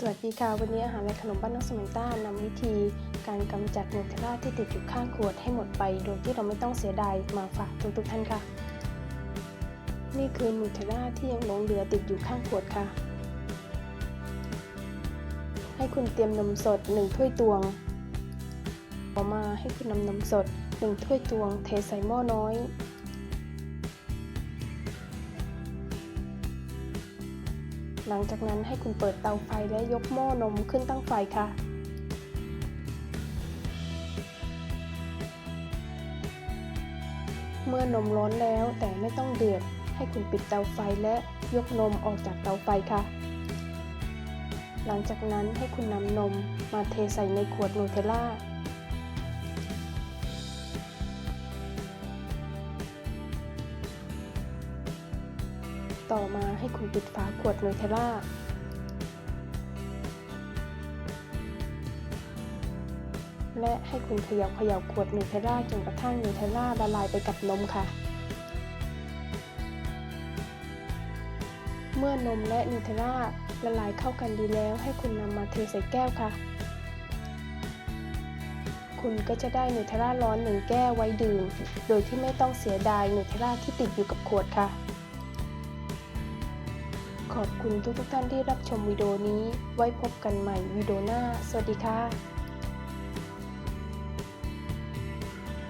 สวัสดีค่ะ วันนี้อาหารและขนมบ้านน้องสมันต้านำวิธี การกำจัดนูเทลล่าที่ติดอยู่ข้างขวดให้หมดไป โดยที่เราไม่ต้องเสียดายมาฝากทุกทุกๆท่านค่ะ นี่คือนูเทลล่าที่ยังหลงเหลือติดอยู่ข้างขวดค่ะ ให้คุณเตรียมนมสด 1 ถ้วยตวง ต่อมาให้คุณนำนมสด 1 ถ้วยตวง เทใส่หม้อน้อย หลังจากนั้นให้คุณเปิดเตาไฟและยกหม้อนมขึ้นตั้งไฟค่ะ เมื่อนมร้อนแล้วแต่ไม่ต้องเดือด ให้คุณปิดเตาไฟและยกนมออกจากเตาไฟค่ะ หลังจากนั้นให้คุณนำนมมาเทใส่ในขวดนูเทลล่า ต่อมาให้คุณปิดฝาขวดนูเทลล่าและให้คุณเขย่าเขย่าขวดนูเทลล่าจนกระทั่งนูเทลล่าละลายไปกับนมค่ะ เมื่อนมและนูเทลล่าละลายเข้ากันดีแล้ว ให้คุณนำมาเทใส่แก้วค่ะ คุณก็จะได้นูเทลล่าร้อนหนึ่งแก้วไว้ดื่ม โดยที่ไม่ต้องเสียดายนูเทลล่าที่ติดอยู่กับขวดค่ะ ขอบคุณทุกๆท่านที่รับชมวิดีโอนี้ ไว้พบกันใหม่วิดีโอหน้า สวัสดีค่ะ